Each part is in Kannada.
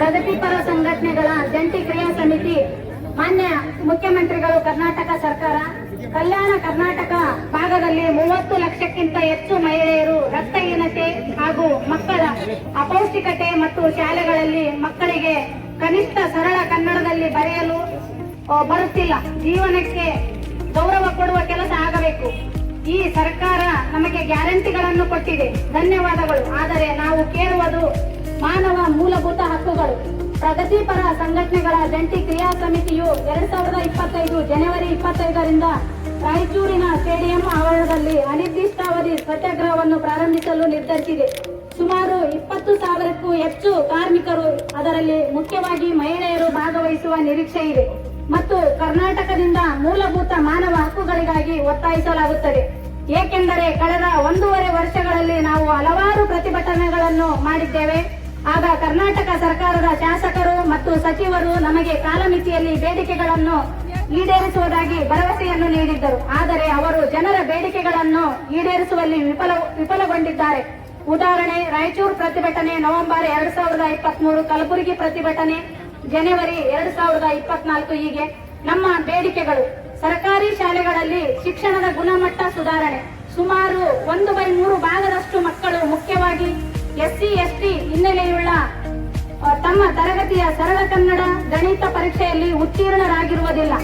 ಪ್ರಗತಿಪರ ಸಂಘಟನೆಗಳ ಜಂಟಿ ಕ್ರಿಯಾ ಸಮಿತಿ, ಮಾನ್ಯ ಮುಖ್ಯಮಂತ್ರಿಗಳು ಕರ್ನಾಟಕ ಸರ್ಕಾರ, ಕಲ್ಯಾಣ ಕರ್ನಾಟಕ ಭಾಗದಲ್ಲಿ ಮೂವತ್ತು ಲಕ್ಷಕ್ಕಿಂತ ಹೆಚ್ಚು ಮಹಿಳೆಯರು ರಕ್ತಹೀನತೆ ಹಾಗೂ ಮಕ್ಕಳ ಅಪೌಷ್ಟಿಕತೆ ಮತ್ತು ಶಾಲೆಗಳಲ್ಲಿ ಮಕ್ಕಳಿಗೆ ಕನಿಷ್ಠ ಸರಳ ಕನ್ನಡದಲ್ಲಿ ಬರೆಯಲು ಬರುತ್ತಿಲ್ಲ. ಜೀವನಕ್ಕೆ ಗೌರವ ಕೊಡುವ ಕೆಲಸ ಆಗಬೇಕು. ಈ ಸರ್ಕಾರ ನಮಗೆ ಗ್ಯಾರಂಟಿಗಳನ್ನು ಕೊಟ್ಟಿದೆ. ಧನ್ಯವಾದಗಳು. ಆದರೆ ನಾವು ಕೇಳುವುದು ಮಾನವ ಮೂಲಭೂತ ಹಕ್ಕುಗಳು. ಪ್ರಗತಿಪರ ಸಂಘಟನೆಗಳ ಜಂಟಿ ಕ್ರಿಯಾ ಸಮಿತಿಯು ಎರಡ್ ಸಾವಿರದ ಇಪ್ಪತ್ತೈದು ಜನವರಿ ಇಪ್ಪತ್ತೈದರಿಂದ ರಾಯಚೂರಿನ ಸ್ಟೇಡಿಯಂ ಆವರಣದಲ್ಲಿ ಅನಿರ್ದಿಷ್ಟಾವಧಿ ಸತ್ಯಾಗ್ರಹವನ್ನು ಪ್ರಾರಂಭಿಸಲು ನಿರ್ಧರಿಸಿದೆ. ಸುಮಾರು ಇಪ್ಪತ್ತು ಸಾವಿರಕ್ಕೂ ಹೆಚ್ಚು ಕಾರ್ಮಿಕರು ಅದರಲ್ಲಿ ಮುಖ್ಯವಾಗಿ ಮಹಿಳೆಯರು ಭಾಗವಹಿಸುವ ನಿರೀಕ್ಷೆ ಇದೆ. ಮತ್ತು ಕರ್ನಾಟಕದಿಂದ ಮೂಲಭೂತ ಮಾನವ ಹಕ್ಕುಗಳಿಗಾಗಿ ಒತ್ತಾಯಿಸಲಾಗುತ್ತದೆ. ಏಕೆಂದರೆ ಕಳೆದ ಒಂದೂವರೆ ವರ್ಷಗಳಲ್ಲಿ ನಾವು ಹಲವಾರು ಪ್ರತಿಭಟನೆಗಳನ್ನು ಮಾಡಿದ್ದೇವೆ. ಆಗ ಕರ್ನಾಟಕ ಸರ್ಕಾರದ ಶಾಸಕರು ಮತ್ತು ಸಚಿವರು ನಮಗೆ ಕಾಲಮಿತಿಯಲ್ಲಿ ಬೇಡಿಕೆಗಳನ್ನು ಈಡೇರಿಸುವುದಾಗಿ ಭರವಸೆಯನ್ನು ನೀಡಿದ್ದರು. ಆದರೆ ಅವರು ಜನರ ಬೇಡಿಕೆಗಳನ್ನು ಈಡೇರಿಸುವಲ್ಲಿ ವಿಫಲ, ವಿಫಲಗೊಂಡಿದ್ದಾರೆ. ಉದಾಹರಣೆ, ರಾಯಚೂರು ಪ್ರತಿಭಟನೆ, ನವೆಂಬರ್ ಎರಡ್ ಸಾವಿರದ ಇಪ್ಪತ್ಮೂರು, ಕಲಬುರಗಿ ಪ್ರತಿಭಟನೆ, ಜನವರಿ ಎರಡ್ ಸಾವಿರದ ಇಪ್ಪತ್ನಾಲ್ಕು ಹೀಗೆ ನಮ್ಮ ಬೇಡಿಕೆಗಳು. ಸರ್ಕಾರಿ ಶಾಲೆಗಳಲ್ಲಿ ಶಿಕ್ಷಣದ ಗುಣಮಟ್ಟ ಸುಧಾರಣೆ. ಸುಮಾರು ಒಂದು ಬೈ ಮೂರು ಭಾಗದಷ್ಟು ಮಕ್ಕಳು ಮುಖ್ಯವಾಗಿ ಎಸ್ಸಿ, ಎಸ್ಟಿ ತರಗತಿಯ ಸರಳ ಕನ್ನಡ ಗಣಿತ ಪರೀಕ್ಷೆಯಲ್ಲಿ ಉತ್ತೀರ್ಣರಾಗಿರುವುದಿಲ್ಲ.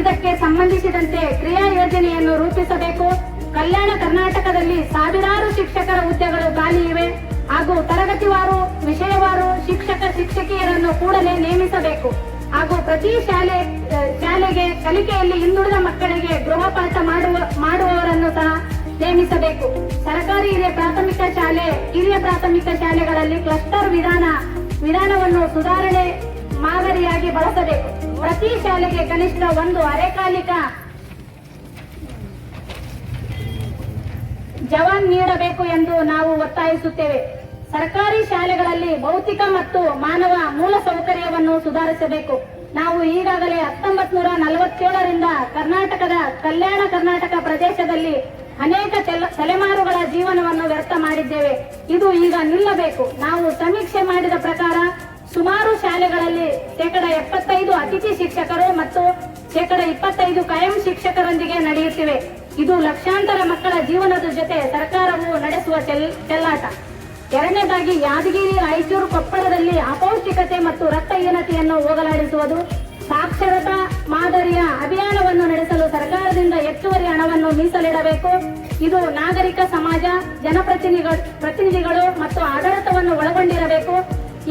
ಇದಕ್ಕೆ ಸಂಬಂಧಿಸಿದಂತೆ ಕ್ರಿಯಾ ಯೋಜನೆಯನ್ನು ರೂಪಿಸಬೇಕು. ಕಲ್ಯಾಣ ಕರ್ನಾಟಕದಲ್ಲಿ ಸಾವಿರಾರು ಶಿಕ್ಷಕರ ಹುದ್ದೆಗಳು ಖಾಲಿ ಇವೆ. ಹಾಗೂ ತರಗತಿವಾರು, ವಿಷಯವಾರು, ಶಿಕ್ಷಕ, ಶಿಕ್ಷಕಿಯರನ್ನು ಕೂಡಲೇ ನೇಮಿಸಬೇಕು. ಹಾಗೂ ಪ್ರತಿ ಶಾಲೆ ಶಾಲೆಗೆ, ಕಲಿಕೆಯಲ್ಲಿ ಹಿಂದುಳಿದ ಮಕ್ಕಳಿಗೆ ಗೃಹಪಾಠ ಮಾಡುವ, ಮಾಡುವವರನ್ನು ಸಹ ನೇಮಿಸಬೇಕು. ಸರ್ಕಾರಿ ಹಿರಿಯ ಪ್ರಾಥಮಿಕ ಶಾಲೆ, ಹಿರಿಯ ಪ್ರಾಥಮಿಕ ಶಾಲೆಗಳಲ್ಲಿ ಕ್ಲಸ್ಟರ್ ವಿಧಾನ ವಿಧಾನವನ್ನು ಸುಧಾರಣೆ ಮಾದರಿಯಾಗಿ ಬಳಸಬೇಕು. ಪ್ರತಿ ಶಾಲೆಗೆ ಕನಿಷ್ಠ ಒಂದು ಅರೆಕಾಲಿಕ ಜವಾನ್ ನೀಡಬೇಕು ಎಂದು ನಾವು ಒತ್ತಾಯಿಸುತ್ತೇವೆ. ಸರ್ಕಾರಿ ಶಾಲೆಗಳಲ್ಲಿ ಭೌತಿಕ ಮತ್ತು ಮಾನವ ಮೂಲ ಸೌಕರ್ಯವನ್ನು ಸುಧಾರಿಸಬೇಕು. ನಾವು ಈಗಾಗಲೇ ಹತ್ತೊಂಬತ್ ನೂರ ನಲವತ್ತೇಳರಿಂದ ಕರ್ನಾಟಕದ ಕಲ್ಯಾಣ ಕರ್ನಾಟಕ ಪ್ರದೇಶದಲ್ಲಿ ಅನೇಕ ತೆಲ- ತಲೆಮಾರುಗಳ ಜೀವನವನ್ನು ವ್ಯರ್ಥ ಮಾಡಿದ್ದೇವೆ. ಇದು ಈಗ ನಿಲ್ಲಬೇಕು. ನಾವು ಸಮೀಕ್ಷೆ ಮಾಡಿದ ಪ್ರಕಾರ ಸುಮಾರು ಶಾಲೆಗಳಲ್ಲಿ ಶೇಕಡ ಎಪ್ಪತ್ತೈದು ಅತಿಥಿ ಶಿಕ್ಷಕರು ಮತ್ತು ಶೇಕಡ ಇಪ್ಪತ್ತೈದು ಕಾಯಂ ಶಿಕ್ಷಕರೊಂದಿಗೆ ನಡೆಯುತ್ತಿವೆ. ಇದು ಲಕ್ಷಾಂತರ ಮಕ್ಕಳ ಜೀವನದ ಜೊತೆ ಸರ್ಕಾರವು ನಡೆಸುವ ಚೆಲ್- ಚೆಲ್ಲಾಟ ಎರಡನೇದಾಗಿ ಯಾದಗಿರಿ ರಾಯಚೂರು ಕೊಪ್ಪಳದಲ್ಲಿ ಅಪೌಷ್ಟಿಕತೆ ಮತ್ತು ರಕ್ತಹೀನತೆಯನ್ನು ಹೋಗಲಾಡಿಸುವುದು. ಸಾಕ್ಷರತಾ ಮಾದರಿಯ ಅಭಿಯಾನವನ್ನು ಮೀಸಲಿಡಬೇಕು ಇದು ನಾಗರಿಕ ಸಮಾಜ, ಜನಪ್ರತಿನಿಧಿಗಳು, ಪ್ರತಿನಿಧಿಗಳು ಮತ್ತು ಆಡಳಿತವನ್ನು ಒಳಗೊಂಡಿರಬೇಕು.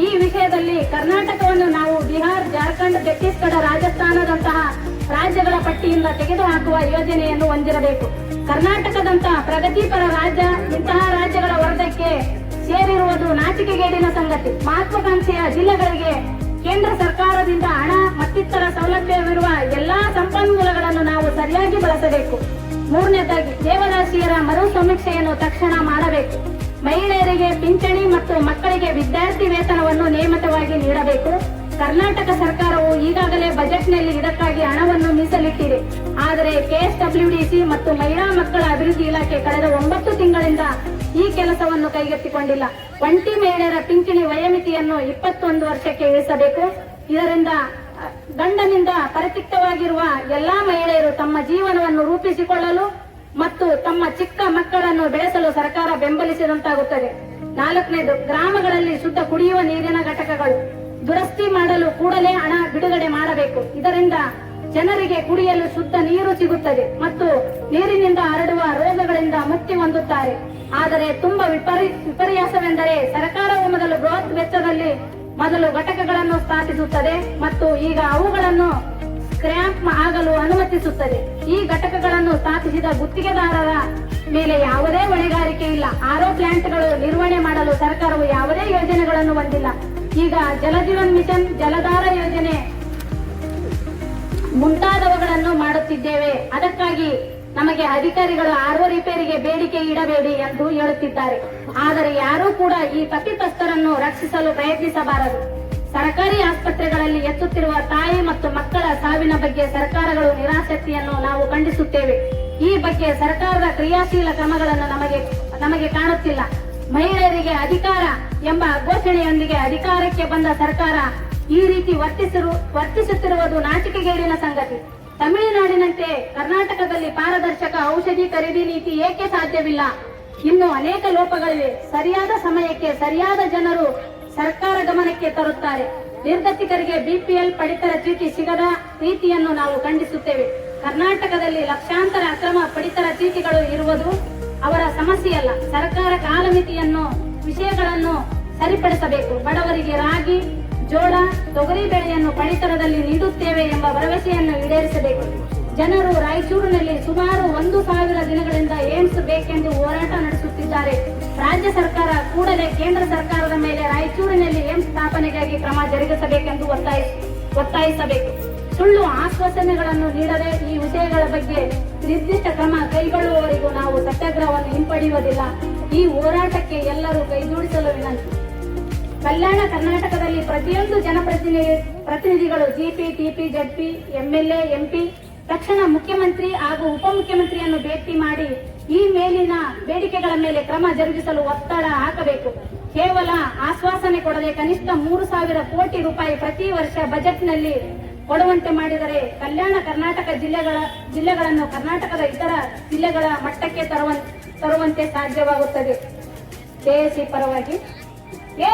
ಈ ವಿಷಯದಲ್ಲಿ ಕರ್ನಾಟಕವನ್ನು ನಾವು ಬಿಹಾರ್, ಜಾರ್ಖಂಡ್, ಛತ್ತೀಸ್ಗಢ ರಾಜಸ್ಥಾನದಂತಹ ರಾಜ್ಯಗಳ ಪಟ್ಟಿಯಿಂದ ತೆಗೆದುಹಾಕುವ ಯೋಜನೆಯನ್ನು ಹೊಂದಿರಬೇಕು. ಕರ್ನಾಟಕದಂತಹ ಪ್ರಗತಿಪರ ರಾಜ್ಯ, ಇಂತಹ ರಾಜ್ಯಗಳ ವರ್ಗಕ್ಕೆ ಸೇರಿರುವುದು ನಾಚಿಕೆಗೇಡಿನ ಸಂಗತಿ. ಮಹತ್ವಾಕಾಂಕ್ಷೆಯ ಜಿಲ್ಲೆಗಳಿಗೆ ಕೇಂದ್ರ ಸರ್ಕಾರದಿಂದ ಹಣ, ಮತ್ತಿತರ ಸೌಲಭ್ಯವಿರುವ ಎಲ್ಲಾ ಸಂಪನ್ಮೂಲಗಳನ್ನು ನಾವು ಸರಿಯಾಗಿ ಬಳಸಬೇಕು. ಮೂರನೇದಾಗಿ, ದೇವದಾಸಿಯರ ಮರು ಸಮೀಕ್ಷೆಯನ್ನು ತಕ್ಷಣ ಮಾಡಬೇಕು. ಮಹಿಳೆಯರಿಗೆ ಪಿಂಚಣಿ ಮತ್ತು ಮಕ್ಕಳಿಗೆ ವಿದ್ಯಾರ್ಥಿ ವೇತನವನ್ನು ನಿಯಮಿತವಾಗಿ ನೀಡಬೇಕು. ಕರ್ನಾಟಕ ಸರ್ಕಾರವು ಈಗಾಗಲೇ ಬಜೆಟ್ನಲ್ಲಿ ಇದಕ್ಕಾಗಿ ಹಣವನ್ನು ಮೀಸಲಿಟ್ಟಿದೆ. ಆದರೆ ಕೆಎಸ್ಡಬ್ಲ್ಯೂಡಿಸಿ ಮತ್ತು ಮಹಿಳಾ ಮಕ್ಕಳ ಅಭಿವೃದ್ಧಿ ಇಲಾಖೆ ಕಳೆದ ಒಂಬತ್ತು ತಿಂಗಳಿಂದ ಈ ಕೆಲಸವನ್ನು ಕೈಗೆತ್ತಿಕೊಂಡಿಲ್ಲ. ಒಂಟಿ ಮಹಿಳೆಯರ ಪಿಂಚಣಿ ವಯೋಮಿತಿಯನ್ನು ಇಪ್ಪತ್ತೊಂದು ವರ್ಷಕ್ಕೆ ಇಳಿಸಬೇಕು. ಇದರಿಂದ ಗಂಡನಿಂದ ಪರಿತಿಕ್ತವಾಗಿರುವ ಎಲ್ಲಾ ಮಹಿಳೆಯರು ತಮ್ಮ ಜೀವನವನ್ನು ರೂಪಿಸಿಕೊಳ್ಳಲು ಮತ್ತು ತಮ್ಮ ಚಿಕ್ಕ ಮಕ್ಕಳನ್ನು ಬೆಳೆಸಲು ಸರ್ಕಾರ ಬೆಂಬಲಿಸಿದಂತಾಗುತ್ತದೆ. ನಾಲ್ಕನೇದು, ಗ್ರಾಮಗಳಲ್ಲಿ ಶುದ್ಧ ಕುಡಿಯುವ ನೀರಿನ ಘಟಕಗಳು. ದುರಸ್ತಿ ಮಾಡಲು ಕೂಡಲೇ ಹಣ ಬಿಡುಗಡೆ ಮಾಡಬೇಕು. ಇದರಿಂದ ಜನರಿಗೆ ಕುಡಿಯಲು ಶುದ್ಧ ನೀರು ಸಿಗುತ್ತದೆ ಮತ್ತು ನೀರಿನಿಂದ ಹರಡುವ ರೋಗಗಳಿಂದ ಮುಕ್ತಿ ಹೊಂದುತ್ತಾರೆ. ಆದರೆ ತುಂಬಾ ವಿಪರಿ, ವಿಪರ್ಯಾಸವೆಂದರೆ ಸರ್ಕಾರವು ಮೊದಲು ಬೃಹತ್ ವೆಚ್ಚದಲ್ಲಿ ಮೊದಲು ಘಟಕಗಳನ್ನು ಸ್ಥಾಪಿಸುತ್ತದೆ ಮತ್ತು ಈಗ ಅವುಗಳನ್ನು ಕ್ರ್ಯಾಂಪ್ ಆಗಲು ಅನುಮತಿಸುತ್ತದೆ. ಈ ಘಟಕಗಳನ್ನು ಸ್ಥಾಪಿಸಿದ ಗುತ್ತಿಗೆದಾರರ ಮೇಲೆ ಯಾವುದೇ ಹೊಣೆಗಾರಿಕೆ ಇಲ್ಲ. ಆರೋ ಪ್ಲಾಂಟ್ಗಳು ನಿರ್ವಹಣೆ ಮಾಡಲು ಸರ್ಕಾರವು ಯಾವುದೇ ಯೋಜನೆಗಳನ್ನು ಹೊಂದಿಲ್ಲ. ಈಗ ಜಲಜೀವನ್ ಮಿಷನ್, ಜಲಧಾರ ಯೋಜನೆ ಮುಂತಾದವುಗಳನ್ನು ಮಾಡುತ್ತಿದ್ದೇವೆ. ಅದಕ್ಕಾಗಿ ನಮಗೆ ಅಧಿಕಾರಿಗಳು ಆರ್ಒ ರಿಪೇರಿಗೆ ಬೇಡಿಕೆ ಇಡಬೇಡಿ ಎಂದು ಹೇಳುತ್ತಿದ್ದಾರೆ. ಆದರೆ ಯಾರೂ ಕೂಡ ಈ ತಪ್ಪಿತಸ್ಥರನ್ನು ರಕ್ಷಿಸಲು ಪ್ರಯತ್ನಿಸಬಾರದು. ಸರ್ಕಾರಿ ಆಸ್ಪತ್ರೆಗಳಲ್ಲಿ ಎತ್ತುತ್ತಿರುವ ತಾಯಿ ಮತ್ತು ಮಕ್ಕಳ ಸಾವಿನ ಬಗ್ಗೆ ಸರ್ಕಾರಗಳು ನಿರಾಸಕ್ತಿಯನ್ನು ನಾವು ಖಂಡಿಸುತ್ತೇವೆ. ಈ ಬಗ್ಗೆ ಸರ್ಕಾರದ ಕ್ರಿಯಾಶೀಲ ಕ್ರಮಗಳನ್ನು ನಮಗೆ ನಮಗೆ ಕಾಣುತ್ತಿಲ್ಲ. ಮಹಿಳೆಯರಿಗೆ ಅಧಿಕಾರ ಎಂಬ ಘೋಷಣೆಯೊಂದಿಗೆ ಅಧಿಕಾರಕ್ಕೆ ಬಂದ ಸರ್ಕಾರ ಈ ರೀತಿ ವರ್ತಿಸಿರು, ವರ್ತಿಸುತ್ತಿರುವುದು ನಾಚಿಕೆಗೇಡಿನ ಸಂಗತಿ. ತಮಿಳುನಾಡಿನಂತೆ ಕರ್ನಾಟಕದಲ್ಲಿ ಪಾರದರ್ಶಕ ಔಷಧಿ ಖರೀದಿ ನೀತಿ ಏಕೆ ಸಾಧ್ಯವಿಲ್ಲ? ಇನ್ನು ಅನೇಕ ಲೋಪಗಳಿವೆ. ಸರಿಯಾದ ಸಮಯಕ್ಕೆ ಸರಿಯಾದ ಜನರು ಸರ್ಕಾರ ಗಮನಕ್ಕೆ ತರುತ್ತಾರೆ. ನಿರ್ಗತಿಕರಿಗೆ ಬಿಪಿಎಲ್ ಪಡಿತರ ಚೀಟಿ ಸಿಗದ ರೀತಿಯನ್ನು ನಾವು ಖಂಡಿಸುತ್ತೇವೆ. ಕರ್ನಾಟಕದಲ್ಲಿ ಲಕ್ಷಾಂತರ ಅಕ್ರಮ ಪಡಿತರ ಚೀಟಿಗಳು ಇರುವುದು ಅವರ ಸಮಸ್ಯೆಯಲ್ಲ. ಸರ್ಕಾರ ಕಾಲಮಿತಿಯನ್ನು, ವಿಷಯಗಳನ್ನು ಸರಿಪಡಿಸಬೇಕು. ಬಡವರಿಗೆ ರಾಗಿ ಜೋಳ, ತೊಗರಿ ಬೆಳೆಯನ್ನು ಪಡಿತರದಲ್ಲಿ ನೀಡುತ್ತೇವೆ ಎಂಬ ಭರವಸೆಯನ್ನು ಈಡೇರಿಸಬೇಕು. ಜನರು ರಾಯಚೂರಿನಲ್ಲಿ ಸುಮಾರು ಒಂದು ಸಾವಿರ ದಿನಗಳಿಂದ ಏಮ್ಸ್ ಬೇಕೆಂದು ಹೋರಾಟ ನಡೆಸುತ್ತಿದ್ದಾರೆ. ರಾಜ್ಯ ಸರ್ಕಾರ ಕೂಡಲೇ ಕೇಂದ್ರ ಸರ್ಕಾರದ ಮೇಲೆ ರಾಯಚೂರಿನಲ್ಲಿ ಏಮ್ಸ್ ಸ್ಥಾಪನೆಗಾಗಿ ಕ್ರಮ ಜರುಗಿಸಬೇಕೆಂದು ಒತ್ತಾಯ, ಒತ್ತಾಯಿಸಬೇಕು. ಸುಳ್ಳು ಆಶ್ವಾಸನೆಗಳನ್ನು ನೀಡದೆ ಈ ವಿಷಯಗಳ ಬಗ್ಗೆ ನಿರ್ದಿಷ್ಟ ಕ್ರಮ ಕೈಗೊಳ್ಳುವವರೆಗೂ ನಾವು ಸತ್ಯಾಗ್ರಹವನ್ನು ಹಿಂಪಡೆಯುವುದಿಲ್ಲ. ಈ ಹೋರಾಟಕ್ಕೆ ಎಲ್ಲರೂ ಕೈಜೋಡಿಸಲು ವಿನಂತಿ. ಕಲ್ಯಾಣ ಕರ್ನಾಟಕದಲ್ಲಿ ಪ್ರತಿಯೊಂದು ಜನಪ್ರತಿನಿಧಿ ಪ್ರತಿನಿಧಿಗಳು GP TP ZP MLA MP ತಕ್ಷಣ ಮುಖ್ಯಮಂತ್ರಿ ಹಾಗೂ ಉಪಮುಖ್ಯಮಂತ್ರಿಯನ್ನು ಭೇಟಿ ಮಾಡಿ ಈ ಮೇಲಿನ ಬೇಡಿಕೆಗಳ ಮೇಲೆ ಕ್ರಮ ಜರುಗಿಸಲು ಒತ್ತಡ ಹಾಕಬೇಕು. ಕೇವಲ ಆಶ್ವಾಸನೆ ಕೊಡದೆ ಕನಿಷ್ಠ ಮೂರು ಸಾವಿರ ಕೋಟಿ ರೂಪಾಯಿ ಪ್ರತಿ ವರ್ಷ ಬಜೆಟ್ನಲ್ಲಿ ಕೊಡುವಂತೆ ಮಾಡಿದರೆ ಕಲ್ಯಾಣ ಕರ್ನಾಟಕ ಜಿಲ್ಲೆಗಳ, ಜಿಲ್ಲೆಗಳನ್ನು ಕರ್ನಾಟಕದ ಇತರ ಜಿಲ್ಲೆಗಳ ಮಟ್ಟಕ್ಕೆ ತರುವಂ- ತರುವಂತೆ ಸಾಧ್ಯವಾಗುತ್ತದೆ. ಕೆಎಸ್ಸಿ ಪರವಾಗಿ qué